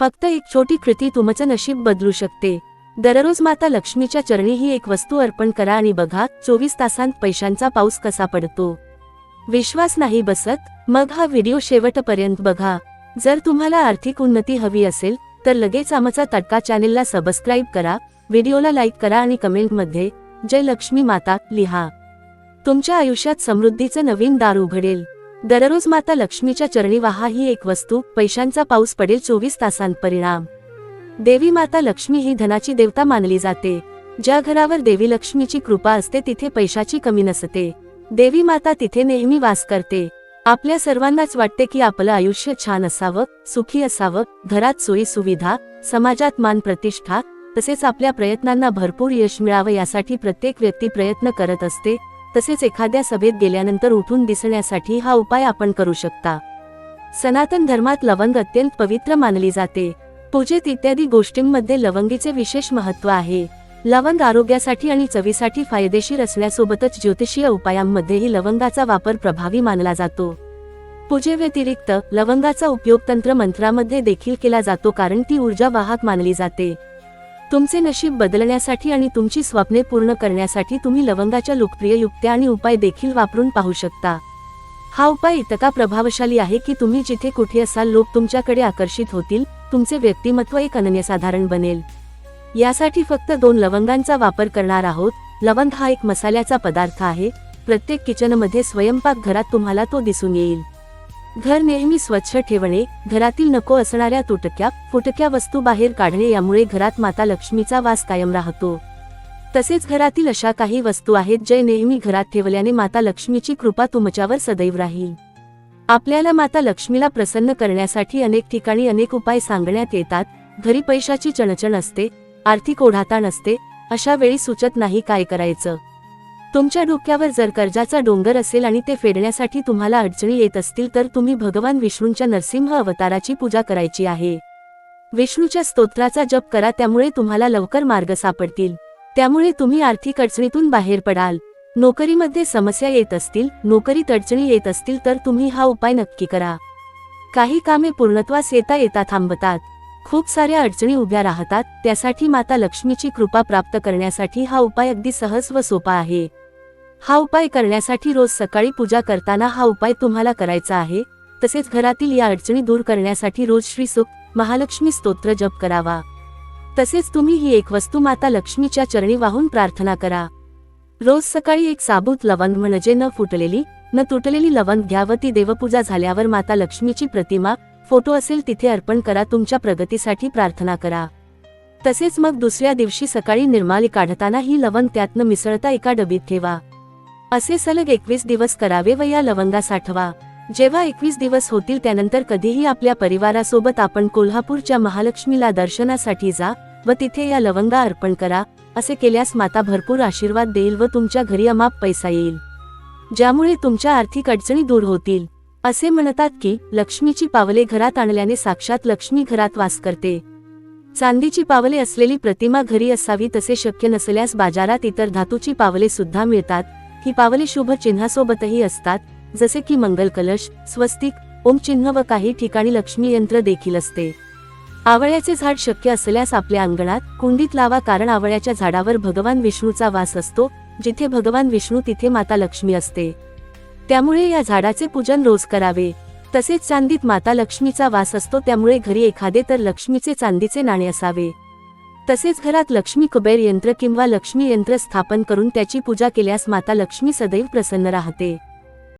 फक्त एक छोटी कृती तुमचं नशीब बदलू शकते. दररोज माता लक्ष्मीच्या चरणी ही एक वस्तू अर्पण करा आणि बघा चोवीस तासांत पैशांचा पाऊस कसा पडतो. विश्वास नाही बसत मग हा व्हिडिओ शेवटपर्यंत बघा. जर तुम्हाला आर्थिक उन्नती हवी असेल तर लगेच आमचा तडका चॅनेलला सबस्क्राईब करा व्हिडिओला लाईक करा आणि कमेंटमध्ये जय लक्ष्मी माता लिहा. तुमच्या आयुष्यात समृद्धीचं नवीन दार उघडेल. दररोज माता लक्ष्मीच्या चरणी वाहा ही एक वस्तू पैशांचा पाऊस पडेल चोवीस तासांत परिणाम. देवी माता लक्ष्मी ही धनाची देवता मानली जाते. ज्या घरावर देवी लक्ष्मीची कृपा असते तिथे पैशाची कमी नसते. देवी माता तिथे नेहमी वास करते. आपल्या सर्वांनाच वाटते की आपलं आयुष्य छान असावं सुखी असावं घरात सोयी सुविधा समाजात मान प्रतिष्ठा तसेच आपल्या प्रयत्नांना भरपूर यश मिळावं यासाठी प्रत्येक व्यक्ती प्रयत्न करत असते तसेच एखाद्या सभेत गेल्यानंतर उठून दिसण्यासाठी हा उपाय आपण करू शकता. सनातन धर्मात लवंग अत्यंत पवित्र मानली जाते. पूजेत इत्यादी गोष्टींमध्ये लवंगीचे विशेष महत्त्व आहे. लवंग आरोग्यासाठी आणि चवीसाठी फायदेशीर असण्यासोबतच ज्योतिषीय उपायांमध्येही लवंगाचा वापर प्रभावी मानला जातो. पूजेव्यतिरिक्त लवंगाचा उपयोग तंत्र मंत्रामध्ये देखील केला जातो कारण ती ऊर्जा वाहक मानली जाते. तुमचे नशीब बदलण्यासाठी आणि तुमची स्वप्ने पूर्ण करण्यासाठी तुम्ही लवंगाच्या लोकप्रिय युक्त्या आणि उपाय देखील वापरून पाहू शकता. हा उपाय इतका प्रभावशाली आहे की तुम्ही जिथे कुठे असाल लोक तुमच्याकडे आकर्षित होतील तुमचे व्यक्तिमत्व एक अनन्यसाधारण बनेल. यासाठी फक्त दोन लवंगांचा वापर करणार आहोत लवंग हा एक मसाल्याचा पदार्थ आहे प्रत्येक किचनमध्ये स्वयंपाक घरात तुम्हाला तो दिसून येईल. घर नेहमी स्वच्छ ठेवणे घरातील नको असणाऱ्या तुटक्या फुटक्या वस्तू बाहेर काढणे यामुळे घरात माता लक्ष्मीचा वास कायम राहतो. तसेच घरातील अशा काही वस्तू आहेत जे नेहमी घरात ठेवल्याने माता लक्ष्मीची कृपा तुमच्यावर सदैव राहील. आपल्याला माता लक्ष्मीला प्रसन्न करण्यासाठी अनेक ठिकाणी अनेक उपाय सांगण्यात येतात. घरी पैशाची चणचण असते आर्थिक ओढाताण असते अशा वेळी सुचत नाही काय करायचं. तुमच्या डोक्यावर जर कर्जाचा डोंगर असेल आणि ते फेडण्यासाठी तुम्हाला अडचणी येत असतील तर तुम्ही भगवान विष्णूंच्या नरसिंह अवताराची पूजा करायची आहे. विष्णूच्या स्तोत्राचा जप करा त्यामुळे तुम्हाला लवकर मार्ग सापडतील. त्यामुळे तुम्ही आर्थिक अडचणीतून बाहेर पडाल. नोकरीमध्ये समस्या येत असतील नोकरीत अडचणी येत असतील तर तुम्ही हा उपाय नक्की करा. काही कामे पूर्णत्वास येता येता थांबतात. खूप साऱ्या अडचणी उभ्या राहतात त्यासाठी माता लक्ष्मीची कृपा प्राप्त करण्यासाठी हा उपाय अगदी सहज व सोपा आहे. हा उपाय करण्यासाठी रोज सकाळी पूजा करताना हा उपाय तुम्हाला करायचा आहे. तसेच घरातील या अडचणी दूर करण्यासाठी रोज श्री सुख महालक्ष्मी स्तोत्र जप करावा. तसेच तुम्ही ही एक वस्तू माता लक्ष्मीच्या चरणी वाहून प्रार्थना करा. रोज सकाळी एक साबूत लवंग म्हणजे न फुटलेली न तुटलेली लवंग घ्या व ती देवपूजा झाल्यावर माता लक्ष्मीची प्रतिमा फोटो असेल तिथे अर्पण करा तुमच्या प्रगतीसाठी प्रार्थना करा. तसेच मग दुसऱ्या दिवशी सकाळी निर्माली काढताना ही लवंग त्यातनं मिसळता एका डबीत ठेवा. असे सलग एकवीस दिवस करावे व या लवंगा साठवा. जेव्हा एकवीस दिवस होतील त्यानंतर कधीही आपल्या परिवारासोबत आपण कोल्हापूरच्या महालक्ष्मीला दर्शनासाठी जा व तिथे या लवंगा अर्पण करा असे केल्यास माता भरपूर आशीर्वाद देईल व तुमच्या घरी अमाप पैसा येईल. ज्यामुळे तुमच्या आर्थिक अडचणी दूर होतील. असे म्हणतात की लक्ष्मीची पावले घरात आणल्याने साक्षात लक्ष्मी घरात वास करते. चांदीची पावले असलेली प्रतिमा घरी असावी तसे शक्य नसल्यास बाजारात इतर धातूची पावले सुद्धा मिळतात ही पावले शुभ चिन्हासोबतही असतात जसे की मंगल कलश स्वस्तिक ओम चिन्ह व काही ठिकाणी लक्ष्मी यंत्र देखील असते. आवळ्याचे झाड शक्य असल्यास आपल्या अंगणात कुंडीत लावा कारण आवळ्याच्या झाडावर भगवान विष्णूचा वास असतो जिथे भगवान विष्णू तिथे माता लक्ष्मी असते. त्यामुळे या झाडाचे पूजन रोज करावे. तसेच चांदीत माता लक्ष्मीचा वास असतो त्यामुळे घरी एखादे तर लक्ष्मीचे चांदीचे नाणे असावे. तसेच घरात लक्ष्मी कुबेर यंत्र किंवा लक्ष्मी यंत्र स्थापन करून त्याची पूजा केल्यास माता लक्ष्मी सदैव प्रसन्न राहते.